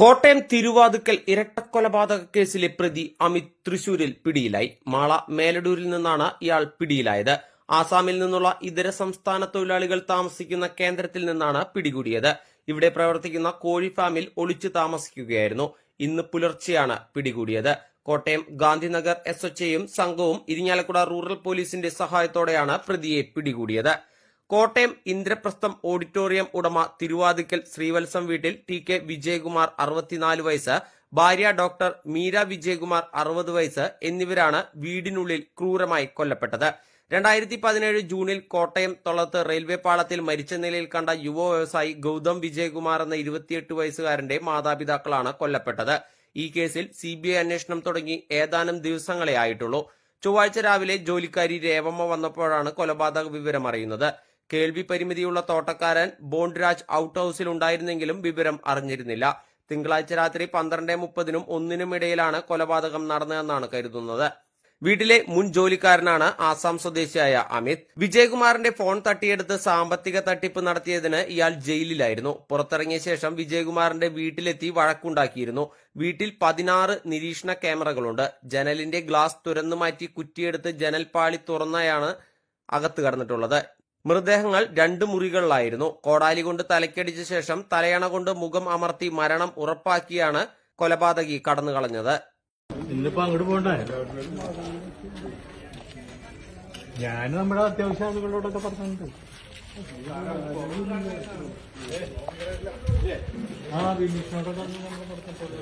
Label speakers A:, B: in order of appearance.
A: കോട്ടയം തിരുവാതുക്കൽ ഇരട്ടക്കൊലപാതക കേസിലെ പ്രതി അമിത് തൃശൂരിൽ പിടിയിലായി. മാള മേലടൂരിൽ നിന്നാണ് ഇയാൾ പിടിയിലായത്. ആസാമിൽ നിന്നുള്ള ഇതര സംസ്ഥാന തൊഴിലാളികൾ താമസിക്കുന്ന കേന്ദ്രത്തിൽ നിന്നാണ് പിടികൂടിയത്. ഇവിടെ പ്രവർത്തിക്കുന്ന കോഴി ഫാമിൽ ഒളിച്ചു താമസിക്കുകയായിരുന്നു. ഇന്ന് പുലർച്ചെയാണ് പിടികൂടിയത്. കോട്ടയം ഗാന്ധിനഗർ എസ് എച്ച്എയും സംഘവും ഇരിങ്ങാലക്കുട റൂറൽ പോലീസിന്റെ സഹായത്തോടെയാണ് പ്രതിയെ പിടികൂടിയത്. കോട്ടയം ഇന്ദ്രപ്രസ്ഥം ഓഡിറ്റോറിയം ഉടമ തിരുവാതിക്കൽ ശ്രീവത്സം വീട്ടിൽ ടി കെ വിജയകുമാർ അറുപത്തിനാല് വയസ്സ് ഭാര്യ ഡോക്ടർ മീര വിജയകുമാർ അറുപത് വയസ്സ് എന്നിവരാണ് വീടിനുള്ളിൽ ക്രൂരമായി കൊല്ലപ്പെട്ടത്. രണ്ടായിരത്തി പതിനേഴ് ജൂണിൽ കോട്ടയം തൊള്ളത്ത് റെയിൽവേ പാളത്തിൽ മരിച്ച നിലയിൽ കണ്ട യുവ വ്യവസായി ഗൗതം വിജയകുമാർ എന്ന ഇരുപത്തിയെട്ട് വയസ്സുകാരന്റെ മാതാപിതാക്കളാണ് കൊല്ലപ്പെട്ടത്. ഈ കേസിൽ സി ബി ഐ അന്വേഷണം തുടങ്ങി ഏതാനും ദിവസങ്ങളെ ആയിട്ടുള്ളൂ. ചൊവ്വാഴ്ച രാവിലെ ജോലിക്കാരി രേവമ്മ വന്നപ്പോഴാണ് കൊലപാതക വിവരം അറിയുന്നത് കേൾവി പരിമിതിയുള്ള തോട്ടക്കാരൻ ബോണ്ട്രാജ് ഔട്ട് ഹൌസിൽ ഉണ്ടായിരുന്നെങ്കിലും വിവരം അറിഞ്ഞിരുന്നില്ല. തിങ്കളാഴ്ച രാത്രി പന്ത്രണ്ട് മുപ്പതിനും ഒന്നിനും ഇടയിലാണ് കൊലപാതകം നടന്നതെന്നാണ് കരുതുന്നത്. വീട്ടിലെ മുൻ ജോലിക്കാരനാണ് ആസാം സ്വദേശിയായ അമിത്. വിജയകുമാറിന്റെ ഫോൺ തട്ടിയെടുത്ത് സാമ്പത്തിക തട്ടിപ്പ് നടത്തിയതിന് ഇയാൾ ജയിലിലായിരുന്നു. പുറത്തിറങ്ങിയ ശേഷം വിജയകുമാറിന്റെ വീട്ടിലെത്തി വഴക്കുണ്ടാക്കിയിരുന്നു. വീട്ടിൽ പതിനാറ് നിരീക്ഷണ ക്യാമറകളുണ്ട്. ജനലിന്റെ ഗ്ലാസ് തുരന്നു മാറ്റി കുറ്റിയെടുത്ത് ജനൽപാളി തുറന്നയാണ് അകത്ത് കടന്നിട്ടുള്ളത്. മൃതദേഹങ്ങൾ രണ്ട് മുറികളിലായിരുന്നു. കോടാലി കൊണ്ട് തലക്കടിച്ച ശേഷം തലയണ കൊണ്ട് മുഖം അമർത്തി മരണം ഉറപ്പാക്കിയാണ് കൊലപാതകി കടന്നു കളഞ്ഞത്.
B: ഇന്നിപ്പോ അങ്ങോട്ട് പോണ്ടേ? ഞാൻ നമ്മുടെ അത്യാവശ്യ ആളുകളോടൊക്കെ പറഞ്ഞിട്ടുണ്ട്. ആ ബിനീഷിനോടൊക്കെ പറഞ്ഞിട്ടുണ്ട്